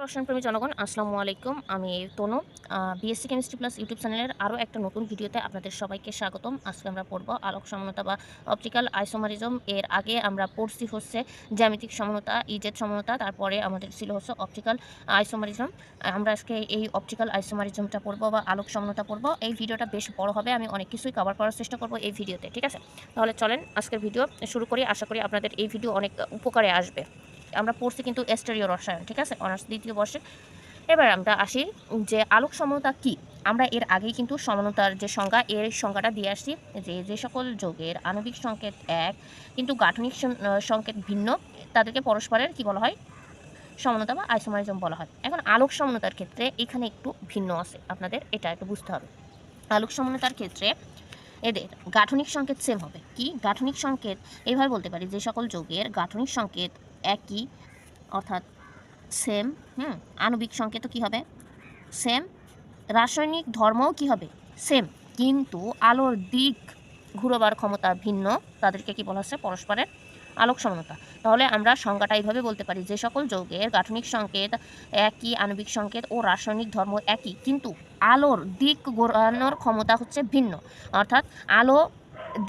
রসায়নপ্রেমী জনগণ আসসালামু আলাইকুম আমি Tanu BSc chemistry plus YouTube চ্যানেলের আরও একটা নতুন ভিডিওতে আপনাদের সবাইকে স্বাগতম আজকে আমরা পড়ব আলোক সমানতা বা অপটিক্যাল আইসোমারিজম এর আগে আমরা পড়ছি হচ্ছে জ্যামিতিক সমানতা ইজেড সমানতা তারপরে আমাদের ছিল হচ্ছে অপটিক্যাল আইসোমারিজম আমরা আজকে এই অপটিক্যাল আইসোমারিজমটা পড়ব বা আলোক সমানতা পড়ব এই ভিডিওটা বেশ বড় হবে আমি অনেক কিছুই কভার করার চেষ্টা করব এই ভিডিওতে ঠিক আছে তাহলে চলেন আজকের ভিডিও শুরু করি আশা করি আপনাদের এই ভিডিও অনেক উপকারে আসবে আমরা পড়ছি কিন্তু এস্টেরিও রসায়ন, ঠিক আছে? অনার্স দ্বিতীয় বর্ষে। এবার আমরা আসি যে আলোক সমানতা কি? আমরা এর আগেই কিন্তু সমানতার যে সংজ্ঞা, এর সংজ্ঞাটা দিয়ে আসছি যে যে সকল যোগের আণবিক সংকেত এক কিন্তু গাঠনিক সংকেত ভিন্ন। তাদেরকে পরস্পরের কি বলা হয়? সমানতা বা আইসোমারিজম বলা হয়। এখন আলোক সমানতার ক্ষেত্রে এখানে একটু ভিন্ন আছে। আপনাদের এটা একটু বুঝতে হবে। আলোক সমানতার ক্ষেত্রে এদের গাঠনিক সংকেত সেম হবে। কি? গাঠনিক সংকেত এইভাবে বলতে পারি যে সকল যোগের গাঠনিক সংকেত একই, অর্থাৎ সেম হুম, আণবিক সংকেতও কী হবে? সেম রাসায়নিক ধর্মও কী হবে? সেম কিন্তু আলোর দিক ঘুরোবার ক্ষমতা ভিন্ন, তাদেরকে কি বলা হচ্ছে? পরস্পরের আলোক সমানতা। তাহলে আমরা সংজ্ঞাটা এইভাবে বলতে পারি, যে সকল যৌগের গাঠনিক সংকেত একই, আণবিক সংকেত ও রাসায়নিক ধর্ম একই, কিন্তু আলোর দিক ঘোরানোর ক্ষমতা হচ্ছে ভিন্ন। অর্থাৎ আলো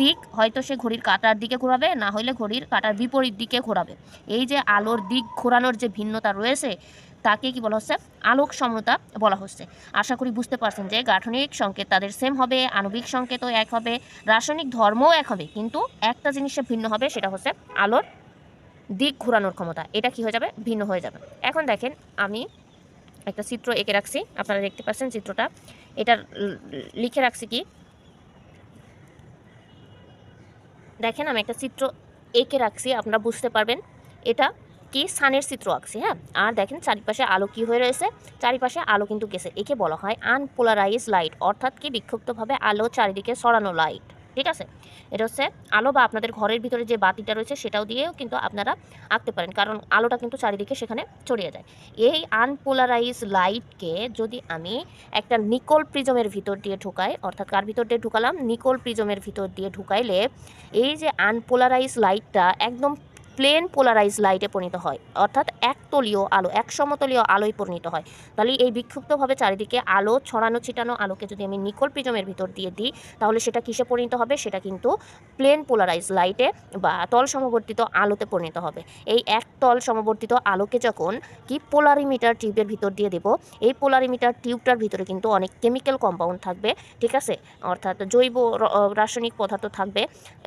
দিক হয়তো সে ঘড়ির কাঁটার দিকে ঘোরাবে, না হলে ঘড়ির কাঁটার বিপরীত দিকে ঘোরাবে। এই যে আলোর দিক ঘোরানোর যে ভিন্নতা রয়েছে, তাকে কি বলা হচ্ছে? আলোক সমতা বলা হচ্ছে। আশা করি বুঝতে পারছেন যে গাঠনিক সংকেত তাদের সেম হবে, আণবিক সংকেতও এক হবে, রাসায়নিক ধর্মও এক হবে। কিন্তু একটা জিনিসে ভিন্ন হবে, সেটা হচ্ছে আলোর দিক ঘোরানোর ক্ষমতা। এটা কি হয়ে যাবে? ভিন্ন হয়ে যাবে। এখন দেখেন, আমি একটা চিত্র এঁকে রাখছি। আপনারা দেখতে পাচ্ছেন চিত্রটা। এটা লিখে রাখছি কি? দেখেন আমি একটা চিত্র এঁকে রাখছি, আপনারা বুঝতে পারবেন। এটা কি? সানের চিত্র আঁকছি হ্যাঁ? আর দেখেন চারিপাশে আলো কি হয়ে রয়েছে? চারিপাশে আলো কিন্তু গেছে। একে বলা হয় আনপোলারাইজ লাইট, অর্থাৎ কি? বিক্ষুব্ধভাবে আলো চারিদিকে সরানো লাইট। ঠিক আছে? এটা হচ্ছে আলো বা আপনাদের ঘরের ভিতরে যে বাতিটা রয়েছে সেটাও দিয়েও কিন্তু আপনারা আঁকতে পারেন। কারণ আলোটা কিন্তু চারিদিকে সেখানে ছড়িয়ে যায়। এই আনপোলারাইজ লাইটকে যদি আমি একটা নিকল প্রিজমের ভিতর দিয়ে ঢুকাই, অর্থাৎ কার ভিতর দিয়ে ঢুকালাম? নিকল প্রিজমের ভিতর দিয়ে ঢুকাইলে এই যে আনপোলারাইজ লাইটটা একদম প্লেন পোলারাইজ লাইটে পরিণত হয়। অর্থাৎ একতলীয় আলো, এক সমতলীয় আলোয় পরিণত হয়। তাহলে এই বিক্ষিপ্তভাবে চারিদিকে আলো, ছড়ানো, ছিটানো আলোকে যদি আমি নিকল প্রিজমের ভিতর দিয়ে দিই, তাহলে সেটা কিসে পরিণত হবে? সেটা কিন্তু প্লেন পোলারাইজ লাইটে বা তল সমবর্তিত আলোতে পরিণত হবে। এই এক তল সমবর্তিত আলোকে যখন কি পোলারিমিটার টিউবের ভিতর দিয়ে দেব, এই পোলারিমিটার টিউবটার ভিতরে কিন্তু অনেক কেমিক্যাল কম্পাউন্ড থাকবে, ঠিক আছে? অর্থাৎ জৈব রাসায়নিক পদার্থ থাকবে।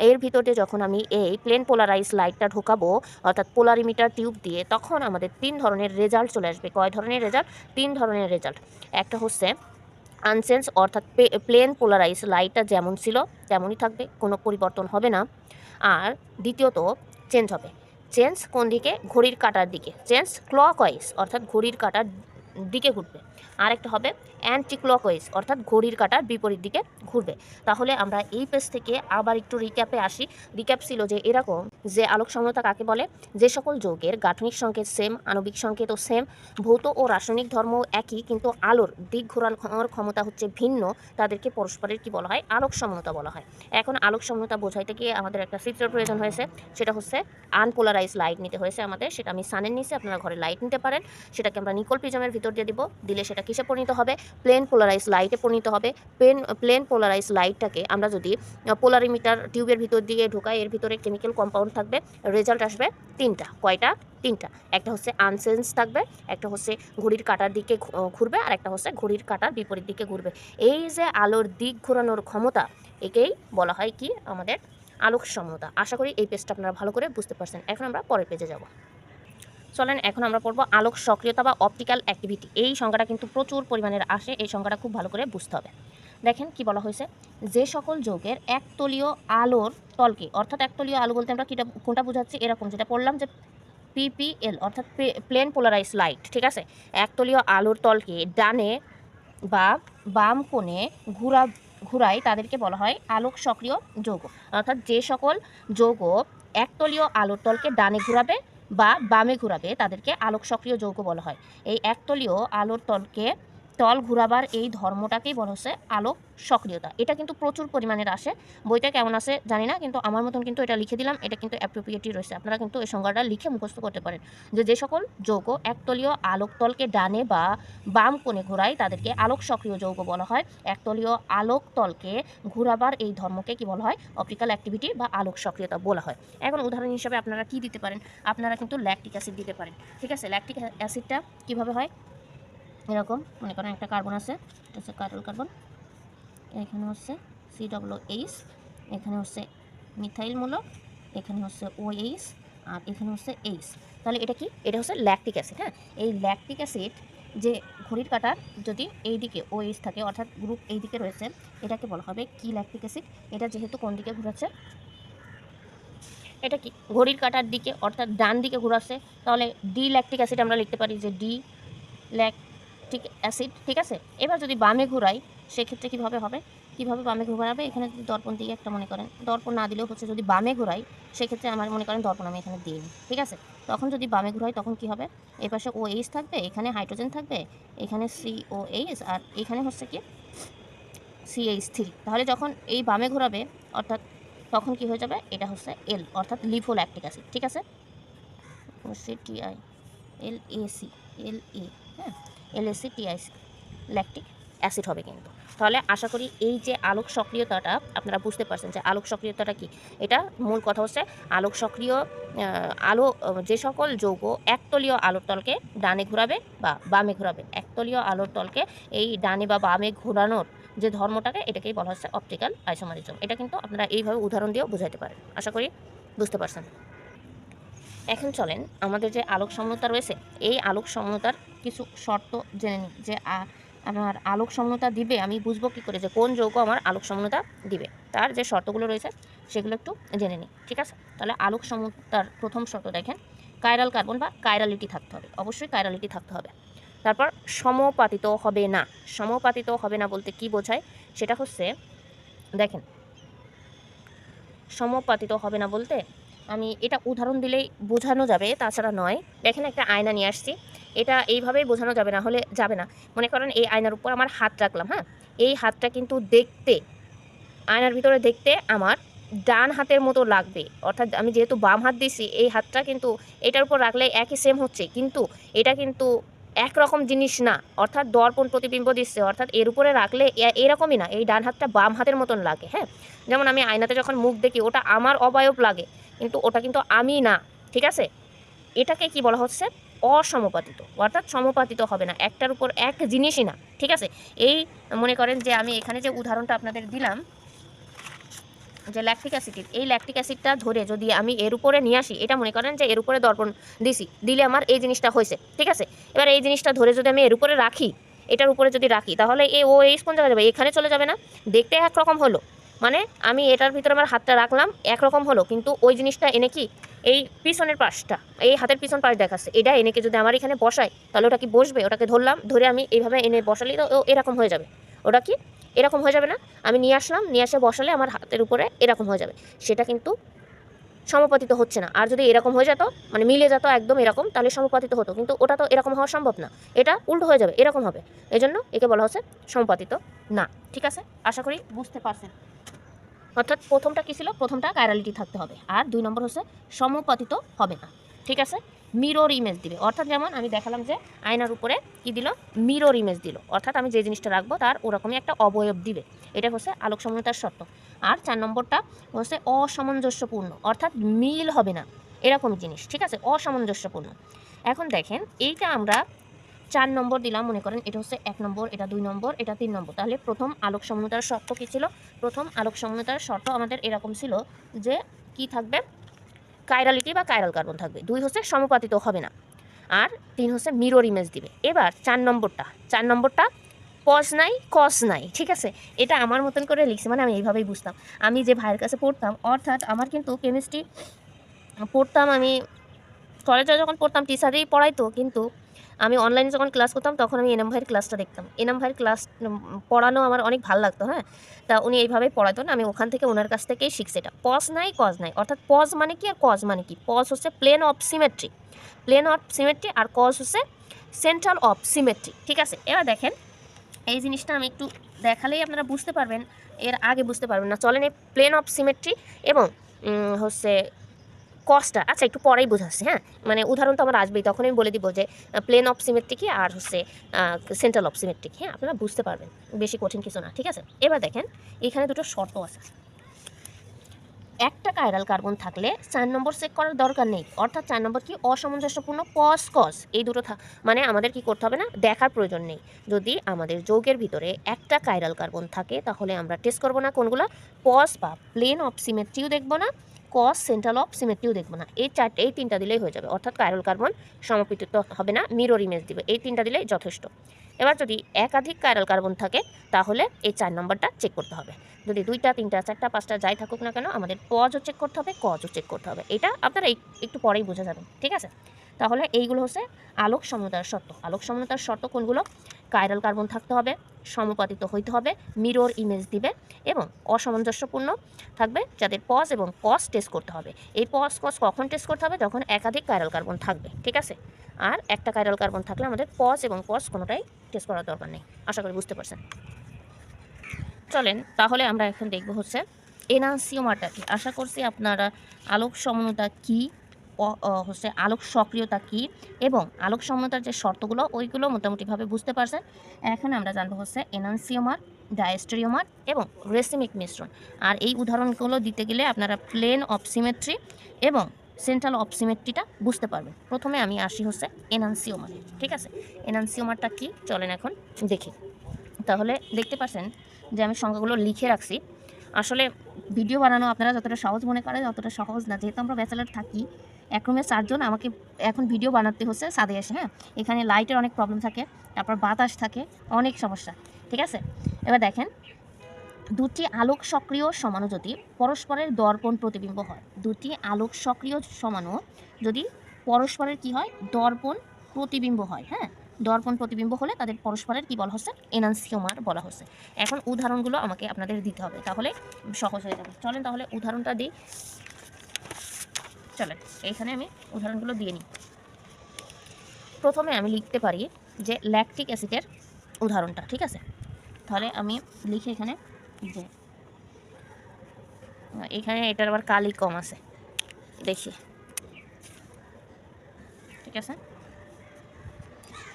এর ভিতরে যখন আমি এই প্লেন পোলারাইজ লাইটটা ঢোকাবো অর্থাৎ পোলারিমিটার টিউব দিয়ে, তখন আমাদের তিন ধরনের রেজাল্ট চলে আসবে। কয় ধরনের রেজাল্ট? তিন ধরনের রেজাল্ট। একটা হচ্ছে আনসেন্স, অর্থাৎ প্লেন পোলারাইজ, লাইটটা যেমন ছিল তেমনই থাকবে, কোনো পরিবর্তন হবে না। আর দ্বিতীয়ত, চেঞ্জ হবে। চেঞ্জ কোন দিকে? ঘড়ির কাটার দিকে। চেঞ্জ ক্লকওয়াইজ, অর্থাৎ ঘড়ির কাটার দিকে ঘুরবে। আরেকটা হবে অ্যান্টি ক্লকওয়াইজ অর্থাৎ ঘড়ির কাটার বিপরীত দিকে ঘুরবে। তাহলে আমরা এই পেজ থেকে আবার একটু রিক্যাপে আসি। রিক্যাপ ছিল যে এরকম, যে আলোক সমতা কাকে বলে? যে সকল যৌগের গাঠনিক সংকেত সেম আণবিক সংকেতও সেম ভৌত ও রাসায়নিক ধর্ম একই, কিন্তু আলোর দিক ঘোরানোর ক্ষমতা হচ্ছে ভিন্ন। তাদেরকে পরস্পরের কি বলা হয়? আলোক সমতা বলা হয়। এখন আলোক সমতা বোঝাইতে গিয়ে আমাদের একটা চিত্রের প্রয়োজন হয়েছে। সেটা হচ্ছে আনপোলারাইজ লাইট নিতে হয়েছে আমাদের। সেটা আমি সানের নিচে, আপনারা ঘরে লাইট নিতে পারেন। সেটাকে আমরা নিকল প্রিজমের ভিতর দিয়ে দিব। দিলে সেটা কিসে পরিণত হবে? প্লেন পোলারাইজ লাইটে পরিণত হবে। প্লেন প্লেন পোলারাইজ লাইটটাকে আমরা যদি পোলারিমিটার টিউবের ভিতর দিয়ে ঢোকাই, এর ভিতরে কেমিক্যাল কম্পাউন্ড থাকবে। রেজাল্ট আসবে তিনটা। কয়টা? তিনটা। একটা হচ্ছে আনসেন্স থাকবে, একটা হচ্ছে ঘড়ির কাটার দিকে ঘুরবে, আর একটা হচ্ছে ঘড়ির কাটার বিপরীত দিকে ঘুরবে। এই যে আলোর দিক ঘোরানোর ক্ষমতা, একেই বলা হয় কি? আমাদের আলোক সমতা আশা করি এই পেজটা আপনারা ভালো করে বুঝতে পারছেন। এখন আমরা পরের পেজে যাব। চলেন, এখন আমরা পড়ব আলোক সক্রিয়তা বা অপটিক্যাল অ্যাক্টিভিটি এই সংখ্যাটা কিন্তু প্রচুর পরিমাণের আসে, এই সংখ্যাটা খুব ভালো করে বুঝতে হবে। দেখেন কি বলা হয়েছে? যে সকল যৌগের একতলীয় আলোর তলকে, অর্থাৎ একতলীয় আলো বলতে আমরা কিটা কোনটা বোঝাচ্ছি? এরকম, যেটা পড়লাম যে পিপিএল অর্থাৎ প্লেন পোলারাইজ লাইট ঠিক আছে? একতলীয় আলোর তলকে ডানে বা বাম কোণে ঘুরা ঘুরাই তাদেরকে বলা হয় আলোক সক্রিয় যৌগ। অর্থাৎ যে সকল যৌগ একতলীয় আলোর তলকে ডানে ঘুরাবে বা বামে ঘুরাবে তাদেরকে আলোক সক্রিয় যৌগ বলা হয়। এই একতলীয় আলোর তলকে তল ঘুরাবার এই ধর্মটাকেই বলা হচ্ছে আলোক সক্রিয়তা। এটা কিন্তু প্রচুর পরিমাণের আসে। বইটা কেমন আছে জানি না, কিন্তু আমার মতন কিন্তু এটা লিখে দিলাম। এটা কিন্তু অ্যাপ্রোপ্রিয়েটই রয়েছে। আপনারা কিন্তু এই সংজ্ঞাটা লিখে মুখস্থ করতে পারেন। যে যে সকল যৌগ একতলীয় আলোক তলকে ডানে বা বাম কোণে ঘোরায়, তাদেরকে আলোক সক্রিয় যৌগ বলা হয়। একতলীয় আলোক তলকে ঘোরাবার এই ধর্মকে কি বলা হয়? অপটিক্যাল অ্যাক্টিভিটি বা আলোক সক্রিয়তা বলা হয়। এখন উদাহরণ হিসাবে আপনারা কি দিতে পারেন? আপনারা কিন্তু ল্যাকটিক অ্যাসিড দিতে পারেন। ঠিক আছে? ল্যাকটিক অ্যাসিডটা কীভাবে হয়? এরকম, মনে করেন একটা কার্বন আছে, এটা হচ্ছে কার্বন কার্বন এখানে হচ্ছে সি ডব্লিউ এইচ এখানে হচ্ছে মিথাইল মূলক, এখানে হচ্ছে ও এইচ আর এখানে হচ্ছে এইচ তাহলে এটা কি? এটা হচ্ছে ল্যাকটিক অ্যাসিড হ্যাঁ? এই ল্যাকটিক অ্যাসিড যে ঘড়ির কাটার যদি এই দিকে ও এইচ থাকে, অর্থাৎ গ্রুপ এই দিকে রয়েছে, এটাকে বলা হবে কি ল্যাকটিক অ্যাসিড এটা যেহেতু কোন দিকে ঘুরাচ্ছে? এটা কি? ঘড়ির কাটার দিকে, অর্থাৎ ডান দিকে ঘুরাচ্ছে। তাহলে ডি ল্যাকটিক অ্যাসিড আমরা লিখতে পারি যে ডি ল্যাকটিক অ্যাসিড, ঠিক আছে? এবার যদি বামে ঘুরাই, সেক্ষেত্রে কীভাবে হবে? কীভাবে বামে ঘোরাবে? এখানে যদি দর্পণ দিয়ে একটা মনে করেন, দর্পণ না দিলেও হচ্ছে যদি বামে ঘোরাই, সেক্ষেত্রে আমার মনে করেন দর্পণ আমি এখানে দিইনি, ঠিক আছে? তখন যদি বামে ঘোরাই, তখন কি হবে? এই পাশে ও এইচ থাকবে, এখানে হাইড্রোজেন থাকবে, এখানে সি ও এইচ আর এখানে হচ্ছে কি? সি এইচ থ্রি তাহলে যখন এই বামে ঘোরাবে, অর্থাৎ তখন কি হয়ে যাবে? এটা হচ্ছে এল অর্থাৎ লিফোল্যাকটিক অ্যাসিড, ঠিক আছে? C TI L A C L A হ্যাঁ? L A C TI lactic acid হবে কিন্তু। তাহলে আশা করি এই যে আলোক সক্রিয়তাটা আপনারা বুঝতে পারছেন যে আলোক সক্রিয়তাটা কি? এটা মূল কথা হচ্ছে আলোক সক্রিয় আলো, যে সকল যৌগ একতলীয় আলোর তলকে ডানে ঘোরাবে বা বামে ঘোরাবে। একতলীয় আলোর তলকে এই ডানে বা বামে ঘোরানোর যে ধর্মটাকে এটাকেই বলা হচ্ছে অপটিক্যাল আইসোমারিজম এটা কিন্তু আপনারা এইভাবে উদাহরণ দিয়েও বোঝাতে পারেন। আশা করি বুঝতে পারছেন। এখন চলেন আমাদের যে আলোক সমতা রয়েছে, এই আলোক সমতার কিছু শর্ত জেনে নিই যে আমার আলোক সমতা দিবে, আমি বুঝব কী করে যে কোন যৌগ আমার আলোক সমতা দিবে। তার যে শর্তগুলো রয়েছে, সেগুলো একটু জেনে নিই, ঠিক আছে? তাহলে আলোক সমতার প্রথম শর্ত দেখেন কাইরাল কার্বন বা কাইরালিটি থাকতে হবে, অবশ্যই কাইরালিটি থাকতে হবে। তারপর সমপাতিত হবে না, সমপাতিত হবে না বলতে কি বোঝায়? সেটা হচ্ছে, দেখেন, সমপাতিত হবে না বলতে আমি এটা উদাহরণ দিলেই বোঝানো যাবে, তাছাড়া নয়। দেখেন একটা আয়না নিয়ে আসছি। এটা এইভাবেই বোঝানো যাবে, না হলে যাবে না। মনে করেন এই আয়নার উপর আমার হাত রাখলাম হ্যাঁ? এই হাতটা কিন্তু দেখতে, আয়নার ভিতরে দেখতে আমার ডান হাতের মতো লাগবে। অর্থাৎ আমি যেহেতু বাম হাত দিছি, এই হাতটা কিন্তু এটার উপর রাখলে একই সেম হচ্ছে। কিন্তু এটা কিন্তু একরকম জিনিস না। অর্থাৎ দর্পণ প্রতিবিম্ব দিচ্ছে। অর্থাৎ এর উপরে রাখলে এরকমই না। এই ডান হাতটা বাম হাতের মতন লাগে হ্যাঁ? যেমন আমি আয়নাতে যখন মুখ দেখি, ওটা আমার অবায়ব লাগে, কিন্তু ওটা কিন্তু আমি না, ঠিক আছে? এটাকে কি বলা হচ্ছে? অসমপাতিত অর্থাৎ সমপাতিত হবে না। একটার উপর এক জিনিসই না, ঠিক আছে? এই মনে করেন যে আমি এখানে যে উদাহরণটা আপনাদের দিলাম যে ল্যাকটিক অ্যাসিড এই ল্যাকটিক অ্যাসিডটা ধরে যদি আমি এর উপরে নিয়ে আসি, এটা মনে করেন যে এর উপরে দর্পণ দিছি, দিলে আমার এই জিনিসটা হয়েছে, ঠিক আছে? এবার এই জিনিসটা ধরে যদি আমি এর উপরে রাখি, এটার উপরে যদি রাখি, তাহলে এ, ও এই কোন যাবে, এখানে চলে যাবে না, দেখতে একরকম হলো। মানে আমি এটার ভিতরে আমার হাতটা রাখলাম, একরকম হলো, কিন্তু ওই জিনিসটা এনে কি? এই পিছনের পাশটা, এই হাতের পিছন পাশ দেখাচ্ছে, এটা এনেকে যদি আমার এখানে বসাই তাহলে ওটা কি বসবে? ওটাকে ধরলাম, ধরে আমি এইভাবে এনে বসালে তো ও এরকম হয়ে যাবে। ওটা কি? এরকম হয়ে যাবে না। আমি নিয়ে আসলাম, নিয়ে এসে বসালে আমার হাতের উপরে এরকম হয়ে যাবে। সেটা কিন্তু সমপাতিত হচ্ছে না। আর যদি এরকম হয়ে যেত মানে মিলে যেত একদম এরকম, তাহলে সমপাতিত হতো। কিন্তু ওটা তো এরকম হওয়া সম্ভব না। এটা উল্টো হয়ে যাবে, এরকম হবে। এই জন্য একে বলা হচ্ছে সমপাতিত না। ঠিক আছে? আশা করি বুঝতে পারছেন। অর্থাৎ প্রথমটা কী ছিল? প্রথমটা কাইরালিটি থাকতে হবে। আর দুই নম্বর হচ্ছে সমপাতিত হবে না। ঠিক আছে? মিরর ইমেজ দিবে। অর্থাৎ যেমন আমি দেখালাম যে আয়নার উপরে কি দিল? মিরর ইমেজ দিল। অর্থাৎ আমি যে জিনিসটা রাখব তার ওরকমই একটা অবয়ব দিবে। এটা হচ্ছে আলোক সমন্বয়তার শর্ত। আর চার নম্বরটা হচ্ছে অসামঞ্জস্যপূর্ণ। অর্থাৎ মিল হবে না। এরকম জিনিস, ঠিক আছে? অসামঞ্জস্যপূর্ণ। এখন দেখেন, এইটা আমরা চার নম্বর দিলাম, মনে করেন এটা হচ্ছে এক নম্বর, এটা দুই নম্বর, এটা তিন নম্বর। তাহলে প্রথম আলোক সমন্বয়তার শর্ত কী ছিল? প্রথম আলোক সমন্বয়তার শর্ত আমাদের এরকম ছিল যে কি থাকবে? কাইরালিটি বা কাইরাল কার্বন থাকবে। দুই হচ্ছে সমপাতিত হবে না। আর তিন হচ্ছে মিরর ইমেজ দিবে। এবার চার নম্বরটা চার নম্বরটা পজ নাই কস নাই, ঠিক আছে? এটা আমার মতন করে লিখছি মানে আমি এইভাবেই বুঝতাম। আমি যে ভাইয়ের কাছে পড়তাম, অর্থাৎ আমার কিন্তু কেমিস্ট্রি পড়তাম আমি কলেজে যখন পড়তাম টিচারেই পড়াইতো, কিন্তু আমি অনলাইনে যখন ক্লাস করতাম, তখন আমি এনাম ভাইয়ের ক্লাসটা দেখতাম। এনাম ভাইয়ের ক্লাস পড়ানো আমার অনেক ভালো লাগতো হ্যাঁ? তা উনি এইভাবেই পড়াতো না, আমি ওখান থেকে ওনার কাছ থেকেই শিখছি এটা। পজ নাই কজ নাই। অর্থাৎ পজ মানে কি আর কজ মানে কি? পজ হচ্ছে plane of symmetry plane of symmetry আর কজ হচ্ছে সেন্ট্রাল অফ সিমেট্রি ঠিক আছে? এবার দেখেন, এই জিনিসটা আমি একটু দেখালেই আপনারা বুঝতে পারবেন, এর আগে বুঝতে পারবেন না। চলেন এই প্লেন অফ সিমেট্রি এবং হচ্ছে কসটা আচ্ছা একটু পরেই বোঝাচ্ছি হ্যাঁ? মানে উদাহরণ তো আমার আসবেই, তখন আমি বলে দিব যে প্লেন অফ সিমেট্রিকি আর হচ্ছে সেন্ট্রাল অফ সিমেট্রি হ্যাঁ? আপনারা বুঝতে পারবেন, বেশি কঠিন কিছু না, ঠিক আছে? এবার দেখেন, এখানে দুটো শর্ত আছে। একটা কাইরাল কার্বন থাকলে চার নম্বর চেক করার দরকার নেই, অর্থাৎ চার নম্বর কি অসামঞ্জস্যপূর্ণ? পস কস এই দুটো মানে আমাদের কি করতে হবে না? দেখার প্রয়োজন নেই। যদি আমাদের যৌগের ভিতরে একটা কাইরাল কার্বন থাকে, তাহলে আমরা টেস্ট করব না কোনগুলো? পস বা প্লেন অফ সিমেট্রিও দেখব না কস সেন্ট্রাল অফ সিমেট্রিও দেখব না। এই চারটে, এই তিনটা দিলেই হয়ে যাবে। অর্থাৎ কাইরল কার্বন সমপৃত হবে না মিরর ইমেজ দিবে। এই তিনটা দিলেই যথেষ্ট। এবার যদি একাধিক কাইরাল কার্বন থাকে, তাহলে এই চার নম্বরটা চেক করতে হবে। যদি দুইটা, তিনটা, চারটা, পাঁচটা যাই থাকুক না কেন, আমাদের পজও চেক করতে হবে কজও চেক করতে হবে। এটা আপনারা একটু পরেই বোঝা যাবেন। ঠিক আছে? তাহলে এইগুলো হচ্ছে আলোক সমতার শর্ত। আলোক সমতার শর্ত কোনগুলো? কাইরাল কার্বন থাকতে হবে, সমাপাতিত হইতে হবে মিরর ইমেজ দিবে এবং অসামঞ্জস্যপূর্ণ থাকবে যাদের পজ এবং কস টেস্ট করতে হবে। এই পজ কস কখন টেস্ট করতে হবে? যখন একাধিক কাইরাল কার্বন থাকবে, ঠিক আছে? আর একটা কাইরাল কার্বন থাকলে আমাদের পজ এবং পজ কোনোটাই টেস্ট করার দরকার নেই, আশা করি বুঝতে পারছেন। চলেন, তাহলে আমরা এখন দেখব হচ্ছে এনান্সিওমারটা কি। আশা করছি আপনারা আলোক সমনতা কি হচ্ছে আলোক সক্রিয়তা কি এবং আলোক সমনতার যে শর্তগুলো, ওইগুলো মোটামুটিভাবে বুঝতে পারছেন। এখন আমরা জানব হচ্ছে এনান্সিওমার, ডায়াস্টেরিওমার এবং রেসিমিক মিশ্রণ। আর এই উদাহরণগুলো দিতে গেলে আপনারা প্লেন অপসিমেট্রি এবং সেন্ট্রাল অপসিমেট্রিটা বুঝতে পারবেন। প্রথমে আমি আসি হচ্ছে এনান্সিওমারে, ঠিক আছে? এনান্সিওমারটা কি? চলেন এখন দেখি। তাহলে দেখতে পাচ্ছেন যে আমি সংখ্যাগুলো লিখে রাখছি। আসলে ভিডিও বানানো আপনারা যতটা সহজ মনে করেন ততটা সহজ না। যেহেতু আমরা ব্যাচেলার থাকি এক রুমে চারজন, আমাকে এখন ভিডিও বানাতে হচ্ছে সাদে এসে হ্যাঁ? এখানে লাইটের অনেক প্রবলেম থাকে, তারপর বাতাস থাকে, অনেক সমস্যা, ঠিক আছে? এবার দেখেন, দুটি আলোক সক্রিয় সমাণু যদি পরস্পরের দর্পণ প্রতিবিম্ব হয়, দুটি আলোক সক্রিয় সমাণু যদি পরস্পরের কি হয়? দর্পণ প্রতিবিম্ব হয় হ্যাঁ? দর্পণ প্রতিবিম্ব হলে তাদের পরস্পরের কি বলা হচ্ছে? এনান্সিওমার বলা হচ্ছে। এখন উদাহরণগুলো আমাকে আপনাদের দিতে হবে, তাহলে সহজ হয়ে যাবে। চলেন তাহলে উদাহরণটা দিই। চলেন, এইখানে আমি উদাহরণগুলো দিয়ে নিই। প্রথমে আমি লিখতে পারি যে ল্যাকটিক অ্যাসিডের উদাহরণটা, ঠিক আছে? তাহলে আমি লিখে এখানে যে, এখানে এটার আবার কালি কম আছে, দেখি। ঠিক আছে?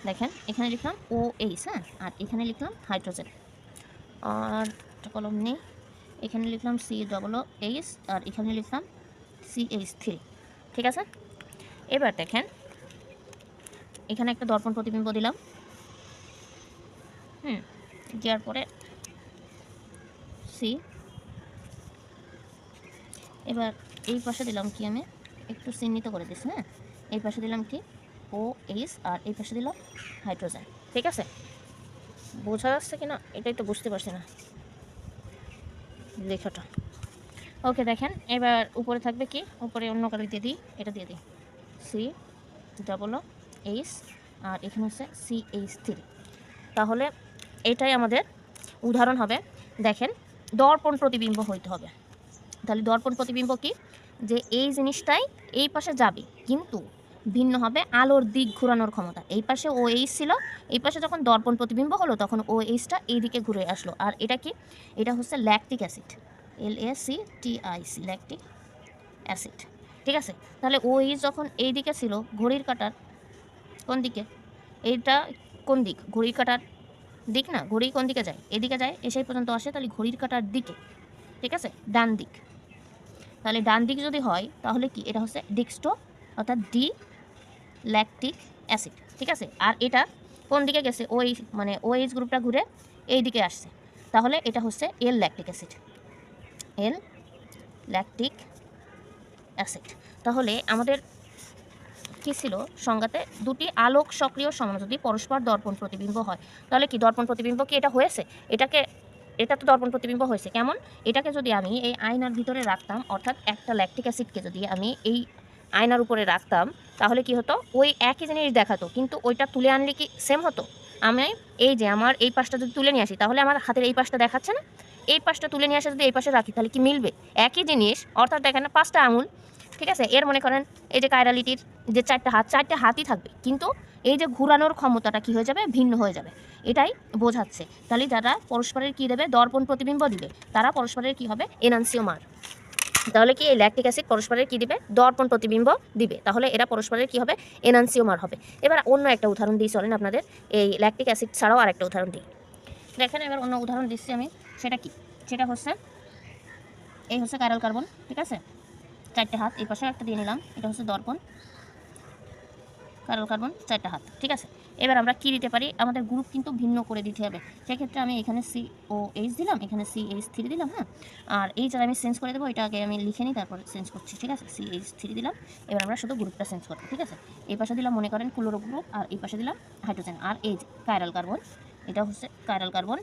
দেখেন, এখানে লিখলাম ও এইচ হ্যাঁ? আর এখানে লিখলাম হাইড্রোজেন আর কলম নেই, এখানে লিখলাম সি ডবল ও এইচ আর এখানে লিখলাম সি এইচ থ্রি ঠিক আছে? এবার দেখেন, এখানে একটা দর্পণ প্রতিবিম্ব দিলাম। হুম, দেওয়ার পরে সি। এবার এই পাশে দিলাম কি আমি? একটু চিহ্নিত করে দিচ্ছি হ্যাঁ? এই পাশে দিলাম কি? ও এইচ আর এই পাশে দিলাম হাইড্রোজেন, ঠিক আছে? বোঝা যাচ্ছে কি না এটাই তো বুঝতে পারছি না। লেখাটা। ওকে, দেখেন, এবার উপরে থাকবে কি? উপরে অন্য কালার দিয়ে দিই, এটা দিয়ে দিই। সি ডবল এইচ আর এখানে হচ্ছে সি এইচ থ্রি তাহলে এটাই আমাদের উদাহরণ হবে। দেখেন, দর্পণ প্রতিবিম্ব হইতে হবে। তাহলে দর্পণ প্রতিবিম্ব কি? যে এই জিনিসটাই এই পাশে যাবে, কিন্তু ভিন্ন হবে আলোর দিক ঘোরানোর ক্ষমতা। এই পাশে ও এইচ ছিল, এই পাশে যখন দর্পণ প্রতিবিম্ব হলো, তখন ও এইচটা এই দিকে ঘুরে আসলো। আর এটা কি? এটা হচ্ছে lactic acid L A C T I C lactic acid ঠিক আছে? তাহলে ও এইচ যখন এই দিকে ছিল, ঘড়ির কাটার কোন দিকে? এইটা কোন দিক? ঘড়ির কাটার দিক না? ঘড়ি কোন দিকে যায়? এদিকে যায় এসে পর্যন্ত আসে তাহলে ঘড়ির কাটার দিকে। ঠিক আছে? ডান দিক। তাহলে ডান দিক যদি হয়, তাহলে কি? এটা হচ্ছে ডিক্সটো, অর্থাৎ ডি ল্যাকটিক অ্যাসিড ঠিক আছে? আর এটা কোন দিকে গেছে? ওই মানে ওএইচ গ্রুপটা ঘুরে এই দিকে আসছে। তাহলে এটা হচ্ছে L lactic acid L lactic acid তাহলে আমাদের কি ছিল? সংজ্ঞাতে দুটি আলোক সক্রিয় সমান যদি পরস্পর দর্পণ প্রতিবিম্ব হয়, তাহলে কি দর্পণ প্রতিবিম্ব কি এটা হয়েছে? এটাকে, এটা তো দর্পণ প্রতিবিম্ব হয়েছে। কেমন? এটাকে যদি আমি এই আয়নার ভিতরে রাখতাম, অর্থাৎ একটা ল্যাকটিক অ্যাসিডকে যদি আমি এই আয়নার উপরে রাখতাম, তাহলে কি হতো? ওই একই জিনিস দেখাতো, কিন্তু ওইটা তুলে আনলে কি সেম হতো? আমি এই যে আমার এই পাশটা যদি তুলে নিয়ে আসি, তাহলে আমার হাতের এই পাশটা দেখাচ্ছে না? এই পাশটা তুলে নিয়ে আসে যদি এই পাশে রাখি, তাহলে কি মিলবে? একই জিনিস, অর্থাৎ দেখেন না, পাঁচটা আঙুল, ঠিক আছে? এর মনে করেন, এই যে কায়রালিটির যে চারটা হাত, চারটে হাতই থাকবে, কিন্তু এই যে ঘোরানোর ক্ষমতাটা কি হয়ে যাবে? ভিন্ন হয়ে যাবে। এটাই বোঝাচ্ছে। তাহলে যারা পরস্পরের কি দেবে? দর্পণ প্রতিবিম্ব দিবে। তারা পরস্পরের কি হবে? এনান্সিওমার তাহলে কি এই ল্যাকটিক অ্যাসিড পরস্পরের কি দিবে? দর্পণ প্রতিবিম্ব দিবে। তাহলে এরা পরস্পরের কি হবে? এনান্সিওমার হবে। এবার অন্য একটা উদাহরণ দিই, চলেন আপনাদের। এই ল্যাকটিক অ্যাসিড ছাড়াও আরেকটা উদাহরণ দিই। দেখেন, এবার অন্য উদাহরণ দিচ্ছি আমি। সেটা কি? সেটা হচ্ছে এই হচ্ছে কাইরাল কার্বন, ঠিক আছে? চারটে হাত, এই পাশে একটা দিয়ে নিলাম, এটা হচ্ছে দর্পণ। কার্বন কার্বন, চারটে হাত, ঠিক আছে? এবার আমরা কি দিতে পারি? আমাদের গ্রুপ কিন্তু ভিন্ন করে দিতে হবে। সেক্ষেত্রে আমি এখানে সি ও এইচ দিলাম, এখানে সি এইচ থ্রি দিলাম হ্যাঁ? আর এই যারা আমি চেঞ্জ করে দেবো, এটা আগে আমি লিখে নিই, তারপর চেঞ্জ করছি, ঠিক আছে? সি এইচ থ্রি দিলাম, এবার আমরা শুধু গ্রুপটা চেঞ্জ করব, ঠিক আছে? এই পাশে দিলাম, মনে করেন ক্লোরো গ্রুপ আর এই পাশে দিলাম হাইড্রোজেন আর এই যে কাইরাল কার্বন, এটা হচ্ছে কাইরাল কার্বন।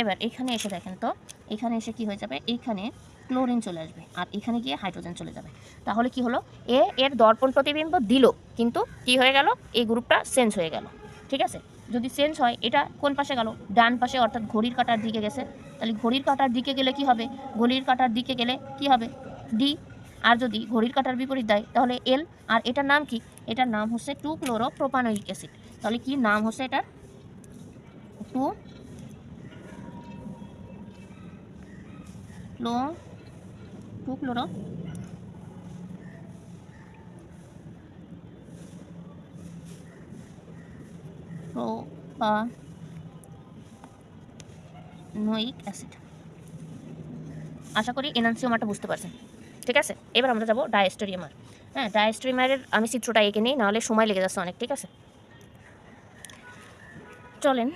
এবার এখানে এসে দেখেন তো, এখানে এসে কি হয়ে যাবে? এইখানে ক্লোরিন চলে আসবে আর এখানে গিয়ে হাইড্রোজেন চলে যাবে। তাহলে কি হলো? এ এর দর্পণ প্রতিবিম্ব দিল, কিন্তু কি হয়ে গেল? এই গ্রুপটা চেঞ্জ হয়ে গেল। ঠিক আছে? যদি চেঞ্জ হয়, এটা কোন পাশে গেল? ডান পাশে, অর্থাৎ ঘড়ির কাটার দিকে গেছে। তাহলে ঘড়ির কাটার দিকে গেলে কি হবে? ঘড়ির কাটার দিকে গেলে কি হবে? ডি আর যদি ঘড়ির কাটার বিপরীত দেয়, তাহলে এল আর এটার নাম কি? এটার নাম হচ্ছে টু ক্লোরো প্রোপানোইক অ্যাসিড তাহলে কি নাম হচ্ছে এটার? Two chlo two chloro propanoic acid. আশা করি এনান্সিওমারটা বুঝতে পারছেন। ঠিক আছে? এবার আমরা যাব ডায়াস্টোরিয়ামার। হ্যাঁ ডায়াস্টোরিয়ামারের আমি চিত্রটা এঁকে নিই, নাহলে সময় লেগে যাচ্ছে অনেক, ঠিক আছে? চলেন।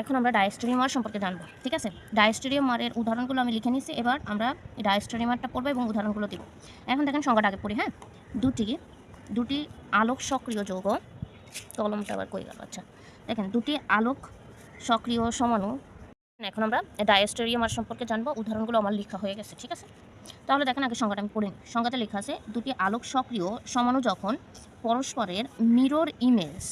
এখন আমরা ডায়াস্টোরিয়ামার সম্পর্কে জানব, ঠিক আছে? ডায়াস্টোরিয়ামারের উদাহরণগুলো আমি লিখে নিয়েছি এবার আমরা ডায়াস্টোরিয়ামারটা পড়ব এবং উদাহরণগুলো দিব। এখন দেখেন সংখ্যাটা আগে পড়ি হ্যাঁ? দুটি দুটি আলোক সক্রিয় যৌগ, কলমটা আবার কই গেল? আচ্ছা দেখেন দুটি আলোক সক্রিয় সমাণু এখন আমরা ডায়াস্টোরিয়ামার সম্পর্কে জানব, উদাহরণগুলো আমার লেখা হয়ে গেছে, ঠিক আছে? তাহলে দেখেন আগে সংখ্যাটা আমি পড়ে নিই। সংখ্যাতে লেখা আছে, দুটি আলোক সক্রিয় সমানু যখন পরস্পরের মিরর ইমেজ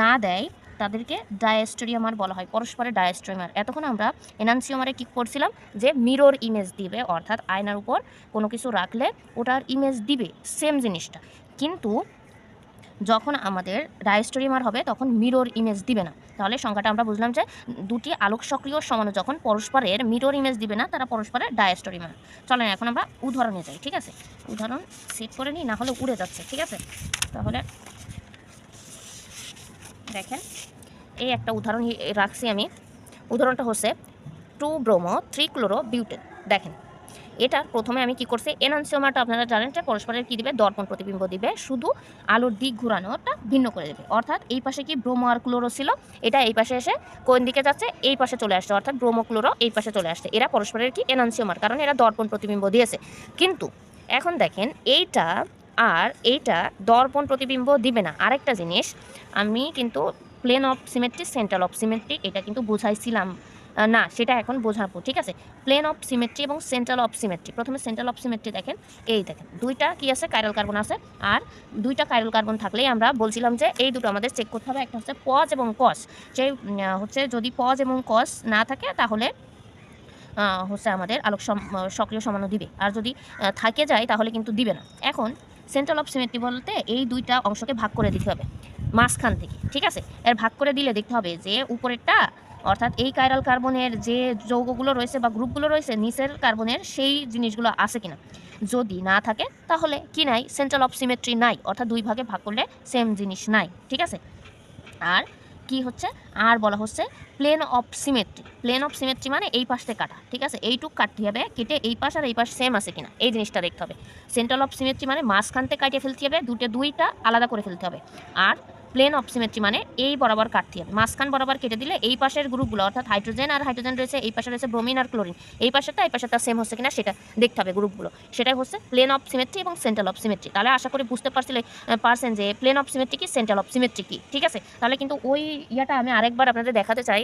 না দেয় তাদেরকে ডায়াস্টোরিয়ামার বলা হয়। পরস্পরের ডায়াস্টোরিয়ামার এতক্ষণ আমরা এনান্সিওমারে কী করছিলাম যে মিরর ইমেজ দিবে, অর্থাৎ আয়নার উপর কোনো কিছু রাখলে ওটার ইমেজ দিবে সেম জিনিসটা। কিন্তু যখন আমাদের ডায়াস্টোরিয়ামার হবে, তখন মিরর ইমেজ দিবে না। তাহলে সংখ্যাটা আমরা বুঝলাম যে দুটি আলোক সক্রিয় সমাণু যখন পরস্পরের মিরর ইমেজ দিবে না, তারা পরস্পরের ডায়াস্টোরিয়ামার চলেন এখন আমরা উদাহরণে যাই, ঠিক আছে? উদাহরণ সেট করে নিই, না হলে উড়ে যাচ্ছে, ঠিক আছে? তাহলে দেখেন এই একটা উদাহরণ রাখছি আমি। উদাহরণটা হচ্ছে two bromo three chloro butane. দেখেন, এটা প্রথমে আমি কি করছি এনান্সিওমারটা আপনারা জানেন যে পরস্পরের কী দিবে? দর্পণ প্রতিবিম্ব দিবে। শুধু আলোর দিক ঘুরানোটা ভিন্ন করে দেবে। অর্থাৎ এই পাশে কি ব্রোমো আর ক্লোরো ছিল? এটা এই পাশে এসে কোন দিকে যাচ্ছে? এই পাশে চলে আসছে। অর্থাৎ ব্রোমো ক্লোরো এই পাশে চলে আসছে। এরা পরস্পরের কি? এনান্সিওমার। কারণ এরা দর্পণ প্রতিবিম্ব দিয়েছে। কিন্তু এখন দেখেন, এইটা আর এইটা দর্পণ প্রতিবিম্ব দিবে না। আরেকটা জিনিস, আমি কিন্তু plane of symmetry central of symmetry এটা কিন্তু বোঝাইছিলাম। না, সেটা এখন বোঝাবো, ঠিক আছে? প্লেন অফ সিমেট্রি এবং সেন্ট্রাল অফ সিমেট্রি প্রথমে সেন্ট্রাল অফ সিমেট্রি দেখেন। এই দেখেন, দুইটা কি আছে? কাইরাল কার্বন আছে। আর দুইটা কাইরাল কার্বন থাকলেই আমরা বলছিলাম যে এই দুটো আমাদের চেক করতে হবে। একটা হচ্ছে পজ এবং কস সেই হচ্ছে যদি পজ এবং কস না থাকে, তাহলে হচ্ছে আমাদের আলোক সক্রিয় সমানো দিবে। আর যদি থাকে যায়, তাহলে কিন্তু দিবে না। এখন সেন্ট্রাল অফ সিমেট্রি বলতে এই দুইটা অংশকে ভাগ করে দিতে হবে, মাঝখান থেকে, ঠিক আছে? এর ভাগ করে দিলে দেখতে হবে যে উপরেরটা, অর্থাৎ এই কাইরাল কার্বনের যে যৌগগুলো রয়েছে বা গ্রুপগুলো রয়েছে, নিচের কার্বনের সেই জিনিসগুলো আছে কিনা? যদি না থাকে, তাহলে কি নাই? সেন্ট্রাল অফ সিমেট্রি নাই, অর্থাৎ দুই ভাগে ভাগ করলে সেম জিনিস নাই, ঠিক আছে? আর কি হচ্ছে? আর বলা হচ্ছে plane of symmetry plane of symmetry মানে এই পাশে কাটা, ঠিক আছে? এইটুক কাটতে হবে, কেটে এই পাশ আর এই পাশ সেম আছে কিনা, এই জিনিসটা দেখতে হবে। সেন্ট্রাল অফ সিমেট্রি মানে মাঝখানতে কাটিয়ে ফেলতে হবে, দুটো, দুইটা আলাদা করে ফেলতে হবে। আর প্লেন অফ সিমেট্রি মানে এই বরাবর কাটতে হবে। মাঝখান বরাবর কেটে দিলে এই পাশের গ্রুপগুলো, অর্থাৎ হাইড্রোজেন আর হাইড্রোজেন রয়েছে, এই পাশে রয়েছে ব্রোমিন আর ক্লোরিন এই পাশেরটা এই পাশেরটা সেম হচ্ছে কিনা সেটা দেখতে হবে গ্রুপগুলো। সেটাই হচ্ছে প্লেন অফ সিমেট্রি এবং সেন্ট্রাল অফ সিমেট্রি তাহলে আশা করি বুঝতে পারছিলে পারছেন যে প্লেন অফ সিমেট্রি কি সেন্ট্রাল অফ সিমেট্রি কি, ঠিক আছে? তাহলে কিন্তু ওই ইয়াটা আমি আরেকবার আপনাদের দেখাতে চাই।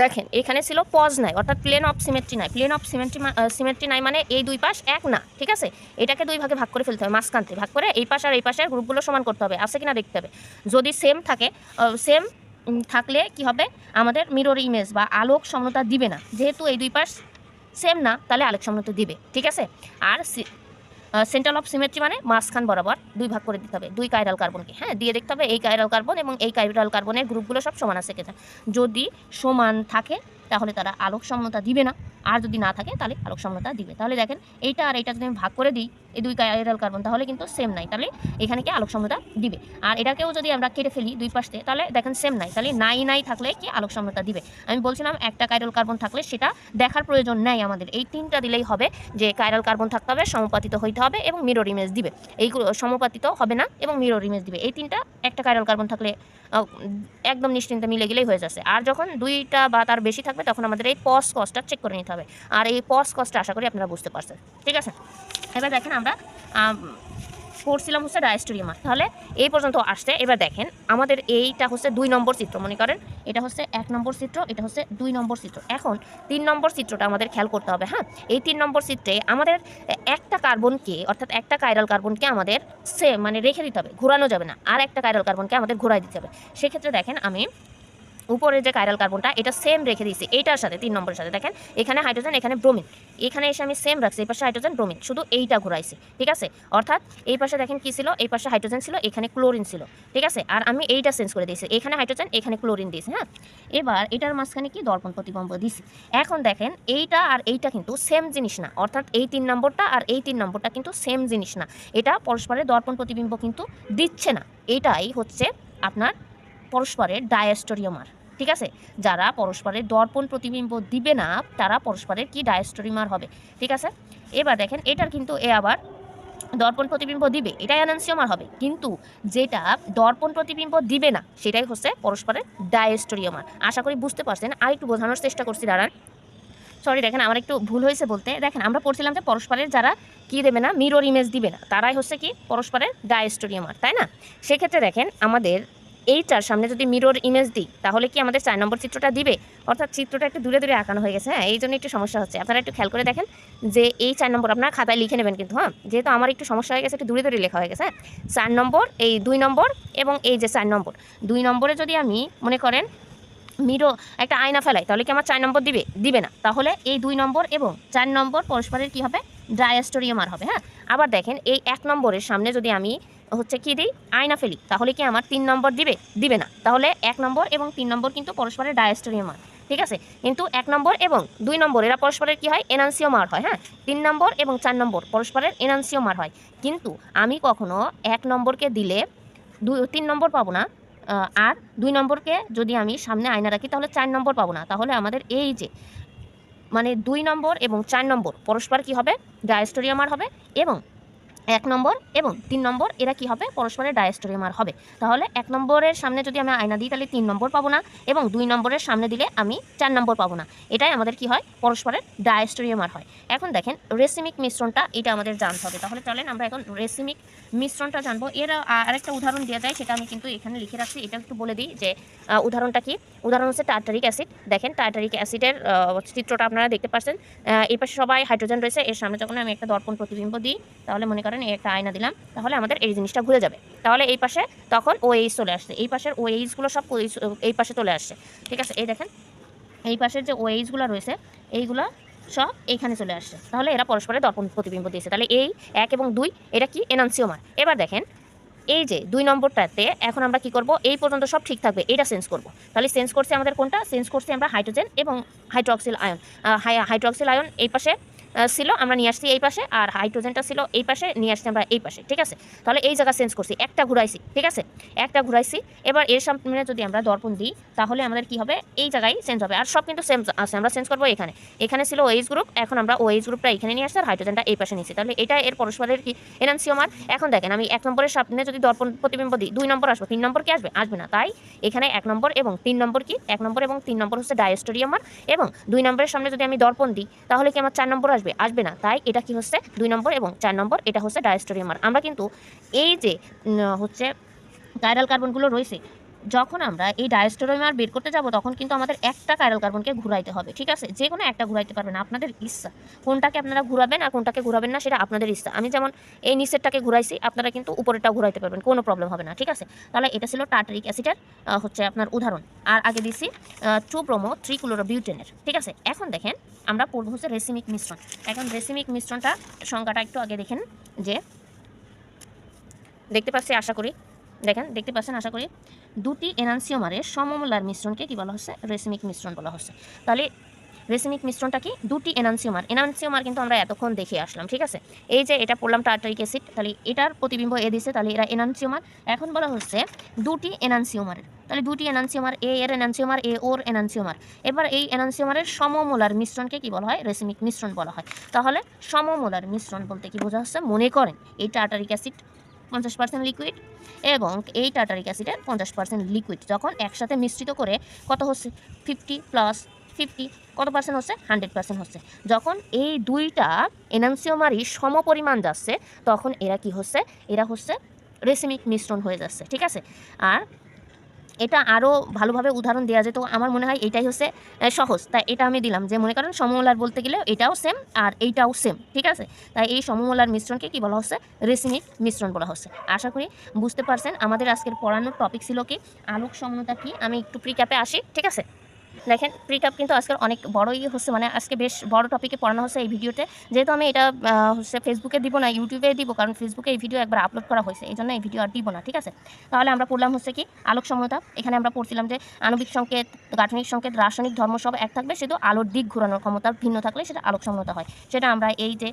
দেখেন, এখানে ছিল পজ নাই, অর্থাৎ প্লেন অফ সিমেট্রি নাই। প্লেন অফ সিমেট্রি সিমেট্রি নাই মানে এই দুই পাশ এক না, ঠিক আছে? এটাকে দুই ভাগে ভাগ করে ফেলতে হবে মাঝখানতে ভাগ করে এই পাশ আর এই পাশের গ্রুপগুলো সমান করতে হবে, আছে কিনা দেখতে হবে। যদি সেম থাকে সেম থাকলে কি হবে? আমাদের মিরর ইমেজ বা আলোক সমতা দিবে না। যেহেতু এই দুই পাশ সেম না, তাহলে আলোক সমতা দিবে, ঠিক আছে? আর সেন্ট্রাল অফ সিমেট্রি মানে মাঝখান বরাবর দুই ভাগ করে দিতে হবে, দুই কাইরাল কার্বনকে হ্যাঁ দিয়ে দেখতে হবে এই কাইরাল কার্বন এবং এই কাইরাল কার্বনের গ্রুপগুলো সব সমান আছে কিনা। যদি সমান থাকে তাহলে তারা আলোক সমতা দিবে না। আর যদি না থাকে, তাহলে আলোক সমতা দিবে। তাহলে দেখেন, এইটা আর এইটা যদি আমি ভাগ করে দিই, এই দুই কাইরাল কার্বন তাহলে কিন্তু সেম নাই। তাহলে এখানে কি আলোক সমতা দিবে? আর এটাকেও যদি আমরা কেটে ফেলি দুই পাশে তাহলে দেখেন সেম নাই। তাহলে নাই নাই থাকলে কি আলোক সমতা দিবে? আমি বলছিলাম একটা কাইরাল কার্বন থাকলে সেটা দেখার প্রয়োজন নেই আমাদের। এই তিনটা দিলেই হবে যে কাইরাল কার্বন থাকতে হবে, সমপাতিত হইতে হবে এবং মিরর ইমেজ দিবে। এইগুলো সমপাতিত হবে না এবং মিরর ইমেজ দিবে। এই তিনটা একটা কাইরাল কার্বন থাকলে একদম নিশ্চিন্তে মিলে গেলেই হয়ে যাচ্ছে। আর যখন দুইটা বা তার বেশি থাকবে তখন আমাদের এই পস কস্টটা চেক করে নিতে হবে। আর এই পস কস্টটা আশা করি আপনারা বুঝতে পারছেন। ঠিক আছে? এবার দেখেন আমরা আম, পড়ছিলাম হচ্ছে ডায়াস্টোরিয়ামা তাহলে এই পর্যন্ত আসছে। এবার দেখেন আমাদের এইটা হচ্ছে দুই নম্বর চিত্র মনে করেন। এটা হচ্ছে এক নম্বর চিত্র এটা হচ্ছে দুই নম্বর চিত্র। এখন তিন নম্বর চিত্রটা আমাদের খেয়াল করতে হবে হ্যাঁ? এই তিন নম্বর চিত্রে আমাদের একটা কার্বনকে অর্থাৎ একটা কাইরাল কার্বনকে আমাদের সে মানে রেখে দিতে হবে ঘোরানো যাবে না। আর একটা কাইরাল কার্বনকে আমাদের ঘোরাই দিতে হবে। সেক্ষেত্রে দেখেন আমি উপরে যে কাইরাল কার্বনটা এটা সেম রেখে দিয়েছি। এইটার সাথে, তিন নম্বরের সাথে। দেখেন, এখানে হাইড্রোজেন এখানে ব্রোমিন এখানে এসে আমি সেম রাখছি, এই পাশে হাইড্রোজেন ব্রোমিন শুধু এইটা ঘুরাইছি, ঠিক আছে? অর্থাৎ, এই পাশে দেখেন কি ছিল? এই পাশে হাইড্রোজেন ছিল, এখানে ক্লোরিন ছিল, ঠিক আছে? আর আমি এইটা চেঞ্জ করে দিয়েছি। এখানে হাইড্রোজেন এখানে ক্লোরিন দিয়েছি হ্যাঁ? এবার, এটার মাঝখানে কি দর্পণ প্রতিবম্ব দিছি? এখন দেখেন, এইটা আর এইটা কিন্তু সেম জিনিস না। অর্থাৎ, এই তিন নম্বরটা আর এই তিন নম্বরটা কিন্তু সেম জিনিস না। এটা পরস্পরের দর্পণ প্রতিবিম্ব কিন্তু দিচ্ছে না। এটাই হচ্ছে আপনার পরস্পরের ডায়াস্টোরিয়ামার ঠিক আছে? যারা পরস্পরের দর্পণ প্রতিবিম্ব দিবে না, তারা পরস্পরের কি ডায়াস্টোরিমার হবে? ঠিক আছে? এবার দেখেন, এটার কিন্তু এ আবার দর্পণ প্রতিবিম্ব দিবে, এটাই অ্যানান্সিওমার হবে। কিন্তু যেটা দর্পণ প্রতিবিম্ব দিবে না, সেটাই হচ্ছে পরস্পরের ডায়াস্টোরিয়ামার আশা করি বুঝতে পারছেন আর একটু বোঝানোর চেষ্টা করছি, দাঁড়ান। সরি দেখেন, আমার একটু ভুল হয়েছে বলতে। দেখেন, আমরা পড়ছিলাম যে পরস্পরের যারা কি দেবে না মিরর ইমেজ দিবে না, তারাই হচ্ছে কি পরস্পরের ডায়াস্টোরিয়ামার তাই না? সেক্ষেত্রে দেখেন, আমাদের এইটার সামনে যদি মিরর ইমেজ দিই, তাহলে কি আমাদের চার নম্বর চিত্রটা দিবে? অর্থাৎ চিত্রটা একটু দূরে দূরে আঁকানো হয়ে গেছে হ্যাঁ? এই জন্য একটু সমস্যা হচ্ছে। আপনারা একটু খেয়াল করে দেখেন যে এই চার নম্বর আপনারা খাতায় লিখে নেবেন কিন্তু হ্যাঁ? যেহেতু আমার একটু সমস্যা হয়ে গেছে, একটু দূরে দূরে লেখা হয়ে গেছে হ্যাঁ? চার নম্বর, এই দুই নম্বর এবং এই যে চার নম্বর। দুই নম্বরে যদি আমি মনে করেন মিরো একটা আয়না ফেলাই, তাহলে কি আমার চার নম্বর দিবে? দিবে না। তাহলে এই দুই নম্বর এবং চার নম্বর পরস্পরের কি হবে? ডায়াস্টোরিয়ামার হবে হ্যাঁ? আবার দেখেন এই এক নম্বরের সামনে যদি আমি হচ্ছে কি দিই? আয়না ফেলি। তাহলে কি আমার তিন নম্বর দিবে? দিবে না। তাহলে এক নম্বর এবং তিন নম্বর কিন্তু পরস্পরের ডায়াস্টোরিয়ামার ঠিক আছে? কিন্তু এক নম্বর এবং দুই নম্বর এরা পরস্পরের কি হয়? এনান্সিও মার হয় হ্যাঁ? তিন নম্বর এবং চার নম্বর পরস্পরের এনান্সিও মার হয়। কিন্তু আমি কখনো এক নম্বরকে দিলে দুই, তিন নম্বর পাবো না আর দুই নম্বরকে যদি আমি সামনে আয়না রাখি, তাহলে চার নম্বর পাবো না। তাহলে আমাদের এই যে মানে দুই নম্বর এবং চার নম্বর পরস্পর কি হবে? ডায়াস্টোরিয়ামার হবে এবং এক নম্বর এবং তিন নম্বর, এরা কি হবে? পরস্পরের ডায়াস্টোরিয়ামার হবে। তাহলে এক নম্বরের সামনে যদি আমি আয়না দিই, তাহলে তিন নম্বর পাবো না এবং দুই নম্বরের সামনে দিলে আমি চার নম্বর পাবো না। এটাই আমাদের কি হয়? পরস্পরের ডায়াস্টোরিয়ামার হয়। এখন দেখেন, রেসিমিক মিশ্রণটা এটা আমাদের জানতে হবে। তাহলে চলেন আমরা এখন রেসিমিক মিশ্রণটা জানব। এর আরেকটা উদাহরণ দেওয়া যায় সেটা আমি কিন্তু এখানে লিখে রাখছি। এটা একটু বলে দিই যে উদাহরণটা কি? উদাহরণ হচ্ছে টার্টারিক অ্যাসিড। দেখেন, টার্টারিক অ্যাসিডের চিত্রটা আপনারা দেখতে পাচ্ছেন এই পাশে সবাই হাইড্রোজেন রয়েছে। এর সামনে যখন আমি একটা দর্পণ প্রতিবিম্ব দিই, তাহলে মনে এই একটা আয়না দিলাম, তাহলে আমাদের এই জিনিসটা ঘুরে যাবে। তাহলে এই পাশে তখন ও এইচ চলে আসছে। এই পাশের ও এইচগুলো সব এই পাশে চলে আসছে। ঠিক আছে? এই দেখেন, এই পাশের যে ও এইচগুলো রয়েছে, এইগুলো সব এইখানে চলে আসছে। তাহলে এরা পরস্পরের দর্পণ প্রতিবিম্ব দিয়েছে। তাহলে এই এক এবং দুই, এটা কি? এনান্সিওমার। এবার দেখেন, এই যে দুই নম্বরটাতে এখন আমরা কি করব? এই পর্যন্ত সব ঠিক থাকবে। এটা সেন্স করব। তাহলে সেন্স করছে আমাদের কোনটা? সেন্স করছে আমরা হাইড্রোজেন এবং হাইড্রক্সিল আয়ন। হাইড্রক্সিল আয়ন এই পাশে ছিল, আমরা নিয়ে আসছি এই পাশে, আর হাইড্রোজেনটা ছিল এই পাশে, নিয়ে আসছি আমরা এই পাশে, ঠিক আছে? তাহলে এই জায়গা চেঞ্জ করছি, একটা ঘুরাইছি, ঠিক আছে? একটা ঘুরাইছি, এবার এর সামনে যদি আমরা দর্পণ দিই, তাহলে আমাদের কি হবে? এই জায়গায় চেঞ্জ হবে, আর সব কিন্তু সেম আছে, আমরা চেঞ্জ করব এখানে। এখানে ছিল ওএইচ গ্রুপ এখন আমরা ওএইচ গ্রুপটা এখানে নিয়ে আসছি, আর হাইড্রোজেনটা এই পাশে নিচ্ছি তাহলে এটা এর পরস্পরের কি? এনান্সিওমার এখন দেখেন, আমি এক নম্বরের সামনে যদি দর্পণ প্রতিবিম্ব দিই, দুই নম্বর আসব, তিন নম্বর কি আসবে? আসবে না। তাই এখানে এক নম্বর এবং তিন নম্বর কি? এক নম্বর এবং তিন নম্বর হচ্ছে ডায়াস্টোরিয়ামার এবং দুই নম্বরের সামনে যদি আমি দর্পণ দিই, তাহলে কি আমার চার নম্বর আসবে আসবে না। তাই এটা কি হচ্ছে? দুই নম্বর এবং চার নম্বর, এটা হচ্ছে ডায়াস্টোরিয়ামার আমরা কিন্তু এই যে হচ্ছে কাইরাল কার্বনগুলো রয়েছে যখন আমরা এই ডায়াস্টোরিয়ামার বের করতে যাব, তখন কিন্তু আমাদের একটা কাইরাল কার্বনকে ঘুরাইতে হবে, ঠিক আছে? যে কোনো একটা ঘুরাইতে পারবেন, আপনাদের ইচ্ছা। কোনটাকে আপনারা ঘুরাবেন আর কোনটাকে ঘুরাবেন না, সেটা আপনাদের ইচ্ছা। আমি যেমন এই নিচেরটাকে ঘুরাইছি, আপনারা কিন্তু উপরেরটা ঘুরাইতে পারবেন, কোনো প্রবলেম হবে না, ঠিক আছে? তাহলে এটা ছিল টাটারিক অ্যাসিডের হচ্ছে আপনার উদাহরণ। আর আগে দিছি টু প্রোমো থ্রি বিউটেনের ঠিক আছে? এখন দেখেন, আমরা পড়ব হচ্ছে রেসিমিক মিশ্রণ। এখন রেসিমিক মিশ্রণটা সংখ্যাটা একটু আগে দেখেন, যে দেখতে পাচ্ছি, আশা করি। দেখেন, দেখতে পাচ্ছেন, আশা করি? দুটি এনানসিওমারের সমমূলার মিশ্রণকে কী বলা হচ্ছে? রেসিমিক মিশ্রণ বলা হচ্ছে। তাহলে রেসিমিক মিশ্রণটা কি? দুটি এনানসিওমার। এনানসিওমার কিন্তু আমরা এতক্ষণ দেখে আসলাম, ঠিক আছে? এই যে এটা পড়লাম টার্টারিক অ্যাসিড, তাহলে এটার প্রতিবিম্ব এ দিছে, তাহলে এরা এনানসিওমার। এখন বলা হচ্ছে দুটি এনানসিওমারের তাহলে দুটি এনানসিওমার, এ এর এনানসিওমার, এ ওর এনানসিওমার। এবার এই এনানসিওমারের সমমোলার মিশ্রণকে কি বলা হয়? রেসিমিক মিশ্রণ বলা হয়। তাহলে সমমোলার মিশ্রণ বলতে কি বোঝা হচ্ছে? মনে করেন, এই টার্টারিক অ্যাসিড পঞ্চাশ পার্সেন্ট লিকুইড এবং এই টাটারিক অ্যাসিডের পঞ্চাশ পার্সেন্ট লিকুইড যখন একসাথে মিশ্রিত করে কত হচ্ছে? ফিফটি প্লাস ফিফটি কত পার্সেন্ট হচ্ছে? হান্ড্রেড পার্সেন্ট হচ্ছে। যখন এই দুইটা এনান্সিওমারি সম পরিমাণ যাচ্ছে, তখন এরা কি হচ্ছে? এরা হচ্ছে রেসিমিক মিশ্রণ হয়ে যাচ্ছে, ঠিক আছে? আর এটা আরও ভালোভাবে উদাহরণ দেওয়া যেত আমার মনে হয় এটাই হচ্ছে সহজ। তাই এটা আমি দিলাম যে মনে করেন সমমলার বলতে গেলে এটাও সেম আর এইটাও সেম ঠিক আছে? তাই এই সমমলার মিশ্রণকে কি বলা হচ্ছে? রেসিনির মিশ্রণ বলা হচ্ছে। আশা করি বুঝতে পারছেন আমাদের আজকের পড়ানোর টপিক ছিল কি? আলোক সমতা কি? আমি একটু প্রিক্যাপে আসি, ঠিক আছে? দেখেন প্রিক্যাপ কিন্তু আজকের অনেক বড়ই হচ্ছে মানে আজকে বেশ বড় টপিকে পড়ানো হচ্ছে এই ভিডিওতে যেহেতু আমি এটা হচ্ছে ফেসবুকে দিব না ইউটিউবে দিব, কারণ ফেসবুকে এই ভিডিও একবার আপলোড করা হয়েছে, এই জন্য এই ভিডিও আর দিব না, ঠিক আছে? তাহলে আমরা পড়লাম হচ্ছে কি আলোক সমতা এখানে আমরা পড়ছিলাম যে আণবিক সংকেত, গাঠনিক সংকেত, রাসায়নিক ধর্ম সব এক থাকবে, শুধু আলোর দিক ঘোরানোর ক্ষমতা ভিন্ন থাকলে সেটা আলোক সমতা হয়। সেটা আমরা এই যে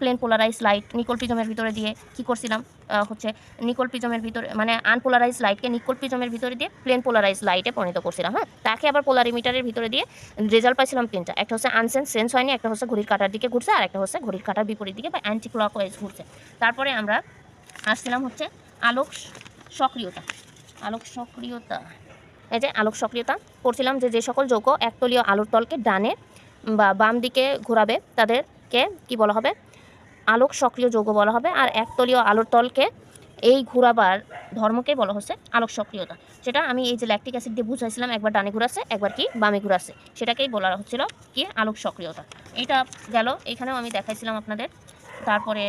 প্লেন পোলারাইজ লাইট নিকল প্রিজমের ভিতরে দিয়ে কি করছিলাম হচ্ছে নিকল প্রিজমের ভিতরে মানে আনপোলারাইজ লাইটকে নিকল প্রিজমের ভিতরে দিয়ে প্লেন পোলারাইজ লাইটে পরিণত করছিলাম হ্যাঁ? তাকে আবার পোলারিমিটারের ভিতরে দিয়ে রেজাল্ট পাইছিলাম তিনটা। একটা হচ্ছে আনসেন্স সেন্স হয়নি, একটা হচ্ছে ঘড়ির কাটার দিকে ঘুরছে, আর একটা হচ্ছে ঘড়ির কাটার বিপরীত দিকে বা অ্যান্টি ক্লকওয়াইজ ঘুরছে। তারপরে আমরা আসছিলাম হচ্ছে আলোক সক্রিয়তা। আলোক সক্রিয়তা। এই যে আলোক সক্রিয়তা, পড়ছিলাম যে যে সকল যৌগ একতলীয় আলোর তলকে ডানে বা বাম দিকে ঘোরাবে, তাদেরকে কি বলা হবে? আলোক সক্রিয় যৌগ বলা হবে, আর একতলীয় আলোর তলকে এই ঘুরাবার ধর্মকে বলা হচ্ছে আলোক সক্রিয়তা। সেটা আমি এই যে ল্যাকটিক অ্যাসিড দিয়ে বুঝাইছিলাম, একবার ডানে ঘুরাছে একবার কি বামে ঘুরাছে সেটাকেই বলা হচ্ছিল কি আলোক সক্রিয়তা। এটা গেল, এখানেও আমি দেখাইছিলাম আপনাদের। তারপরে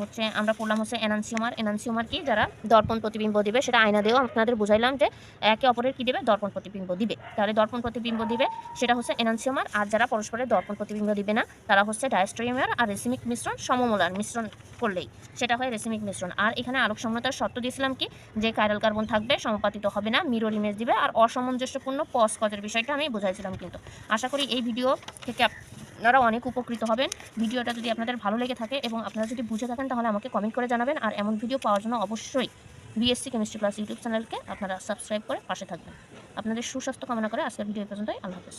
হচ্ছে আমরা পড়লাম হচ্ছে এনানসিওমার। এনানসিওমার কি? যারা দর্পণ প্রতিবিম্ব দিবে, সেটা আয়না দিয়েও আপনাদের বুঝাইলাম যে একে অপরের কি দেবে? দর্পণ প্রতিবিম্ব দিবে। তাহলে দর্পণ প্রতিবিম্ব দিবে, সেটা হচ্ছে এনানসিওমার। আর যারা পরস্পরের দর্পণ প্রতিবিম্ব দিবে না, তারা হচ্ছে ডায়াস্ট্রিয়ামার আর রেসিমিক মিশ্রণ, সমমূলার মিশ্রণ করলেই। সেটা হয় রেসিমিক মিশ্রণ। আর এখানে আলোক সমতার শর্ত দিয়েছিলাম কি? যে কাইরাল কার্বন থাকবে, সমপাতিত হবে না মিরর ইমেজ দিবে। আর অসামঞ্জস্যপূর্ণ পস কজের বিষয়টা আমি বুঝাইছিলাম কিন্তু। আশা করি এই ভিডিও থেকে আপনারা অনেক উপকৃত হবেন। ভিডিওটা যদি আপনাদের ভালো লেগে থাকে এবং আপনারা যদি বুঝে থাকেন, তাহলে আমাকে কমেন্ট করে জানাবেন। আর এমন ভিডিও পাওয়ার জন্য অবশ্যই বিএসসি কেমিস্ট্রি ক্লাস ইউটিউব চ্যানেলকে আপনারা সাবস্ক্রাইব করে পাশে থাকবেন। আপনাদের সুস্বাস্থ্য কামনা করে আজকের ভিডিও পর্যন্তই। আল্লাহ হাফেজ।